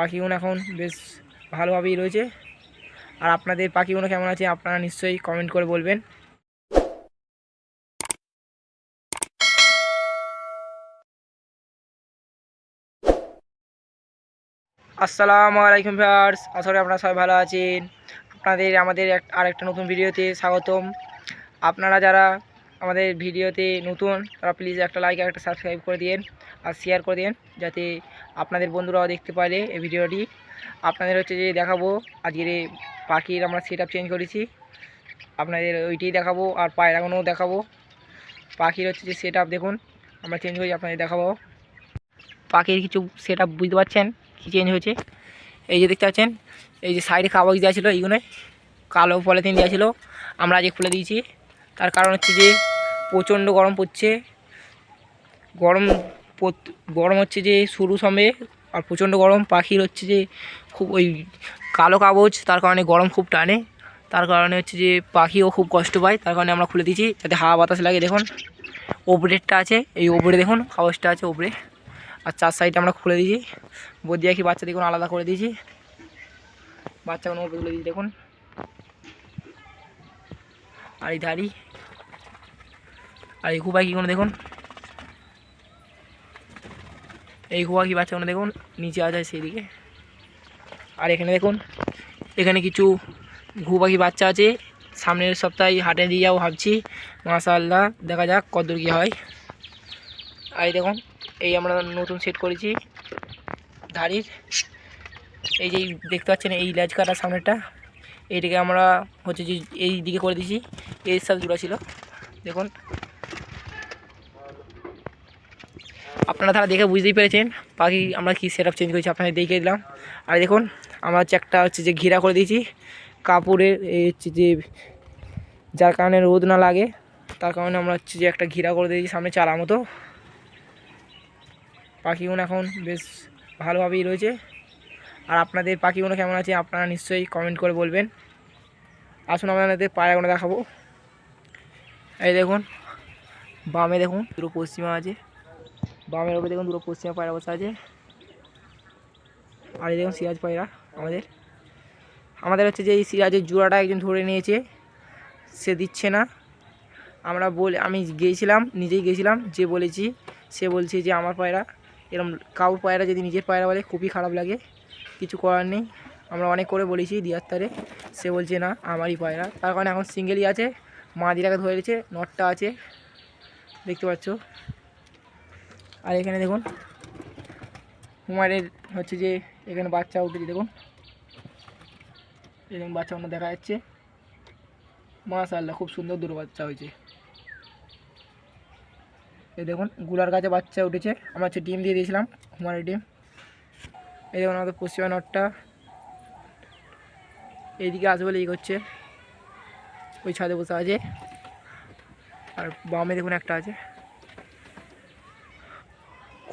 পাখিগুলো এখন বেশ ভালোভাবেই রয়েছে। আর আপনাদের পাখিগুলো কেমন আছে আপনারা নিশ্চয়ই কমেন্ট করে বলবেন। আসসালামু আলাইকুম ভিউয়ার্স, আশা করি আপনারা সবাই ভালো আছেন। আপনাদের আমাদের আর একটা নতুন ভিডিওতে স্বাগতম। আপনারা যারা আমাদের ভিডিওতে নতুন, তারা প্লিজ একটা লাইক একটা সাবস্ক্রাইব করে দিন আর শেয়ার করে দিন যাতে আপনাদের বন্ধুরাও দেখতে পারে এই ভিডিওটি। আপনাদের হচ্ছে যে দেখাবো, আজকের পাখির আমরা সেট চেঞ্জ করেছি। আপনাদের ওইটাই দেখাবো আর পায়রাগুলোও দেখাবো। পাখির হচ্ছে যে সেট দেখুন, আমরা চেঞ্জ করেছি, আপনাদের দেখাবো। পাখির কিছু সেট বুঝতে পারছেন? কী চেঞ্জ হয়েছে? এই যে দেখতে পাচ্ছেন, এই যে সাইডে কাগজ দেওয়া ছিল, এইগুলোয় কালো পলিথিন দেওয়া ছিল। আমরা আজকে খুলে দিয়েছি। তার কারণ হচ্ছে যে প্রচণ্ড গরম পড়ছে। গরম গরম হচ্ছে যে শুরু সময়ে আর প্রচণ্ড গরম। পাখির হচ্ছে যে খুব ওই কালো কাগজ, তার কারণে গরম খুব টানে। তার কারণে হচ্ছে যে পাখিও খুব কষ্ট পায়, তার কারণে আমরা খুলে দিয়েছি যাতে হাওয়া বাতাস লাগে। দেখুন ওপরেরটা আছে, এই ওপরে দেখুন কাগজটা আছে ওপরে আর চার সাইডে আমরা খুলে দিয়েছি। বদিয়া কি বাচ্চা দেখুন আলাদা করে দিয়েছি। বাচ্চাগুলো ওপরে তুলে দিয়েছি, দেখুন। আর এই ধারি আর এই খুবাই কীগুলো দেখুন? এই খুবা কি বাচ্চাগুলো দেখুন? নিচে আছে সেইদিকে। আর এখানে দেখুন, এখানে কিছু ঘু পাখি বাচ্চা আছে। সামনের সপ্তাহে হাটে দিয়ে যাব ভাবছি। মাশাআল্লাহ, দেখা যাক কতদূর কী হয়। আর দেখুন, এই আমরা নতুন সেট করেছি ধাড়ির। এই যে দেখতে পাচ্ছেন, এই ল্যাজ কাটার সামনেরটা। এইটাকে আমরা হচ্ছে যে এই দিকে করে দিয়েছি। এর সাথে জোড়া ছিল। দেখুন আপনারা তারা দেখে বুঝতেই পেরেছেন। পাখি আমরা কী সেট চেঞ্জ করেছি আপনাদের দেখিয়ে দিলাম। আর দেখুন, আমরা হচ্ছে একটা হচ্ছে যে ঘেরা করে দিয়েছি। কাপড়ের, এই হচ্ছে যে যার কারণে রোদ না লাগে, তার কারণে আমরা হচ্ছে যে একটা ঘেরা করে দিয়েছি সামনে চালা মতো। পাখিগুলো এখন বেশ ভালোভাবেই রয়েছে। আর আপনাদের পাখিগুলো কেমন আছে আপনারা নিশ্চয়ই কমেন্ট করে বলবেন। আসুন আপনাদের পায়রাগুলো দেখাবো। এই দেখুন, বামে দেখুন দুটো পশ্চিমা আছে। বামের ওপরে দেখুন দুটো পশ্চিমা পায়রা বসে আছে। আর দেখুন সিরাজ পায়রা আমাদের। আমাদের হচ্ছে যে এই সিরাজের জোড়াটা একজন ধরে নিয়েছে। সে দিচ্ছে না। আমরা বলে, আমি গিয়েছিলাম নিজেই গিয়েছিলাম যে বলেছি, সে বলছে যে আমার পায়রা এরকম কাউর পায়রা যদি নিজের পায়রা বলে, খুবই খারাপ লাগে। কিছু করার নেই। আমরা অনেক করে বলেছি দিয়ার তারে সে বলছে, না, আমারই পায়রা। তার কারণে এখন সিঙ্গেলই আছে। মাদিটাকে ধরে দিয়েছে নটটা আছে। দেখতে পাচ্ছ? আর এখানে দেখুন হুমারের হচ্ছে যে এখানে বাচ্চা উঠেছে, দেখুন। এরকম বাচ্চা অন্য দেখা যাচ্ছে। মাশাআল্লাহ, খুব সুন্দর দুটো বাচ্চা হয়েছে। এই দেখুন, গুলার গাছে বাচ্চা উঠেছে। আমরা হচ্ছে ডিম দিয়ে দিয়েছিলাম হুমারের ডিম। এই দেখুন, আমাদের পশ্চিমা নটটা এইদিকে আসবে বলে এই করছে ওই ছাদে বসে আছে। আর বামে দেখুন একটা আছে।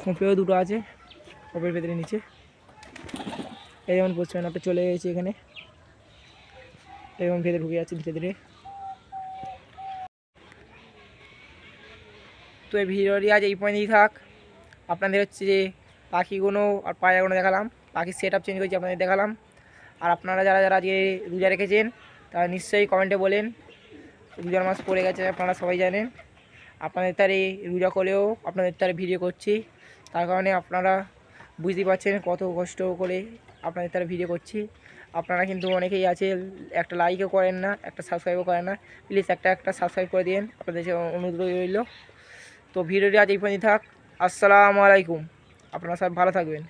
খোঁপেও দুটো আছে খোপের ভেতরে নিচে। এই যেমন পশ্চিমা নটটা চলে গেছে এখানে। এবং ভেতরে ঢুকে যাচ্ছে ধীরে ধীরে। তো এই ভিডিওটি আজ এই পর্যন্তই থাক। আপনাদের হচ্ছে যে পাখিগুলো আর পায়রাগুলো দেখালাম পাখির সেট আপ চেঞ্জ করেছি আপনাদের দেখালাম। আর আপনারা যারা যারা আজকে রোজা রেখেছেন, তারা নিশ্চয়ই কমেন্টে বলেন, রোজার মাস পড়ে গেছে, আপনারা সবাই জানেন। আপনাদের তার এই রোজা করেও আপনাদের তার ভিডিও করছি। তার কারণে আপনারা বুঝতে পারছেন কত কষ্ট করে আপনাদের তারা ভিডিও করছি। আপনারা কিন্তু অনেকেই আছে, একটা লাইকও করেন না, একটা সাবস্ক্রাইবও করেন না। প্লিজ একটা একটা সাবস্ক্রাইব করে দিন। আপনাদের অনুরোধ রইল। তো ভিডিওটি আজ এই পর্যন্ত থাক। আসসালামু আলাইকুম। আপনারা সব ভালো থাকবেন।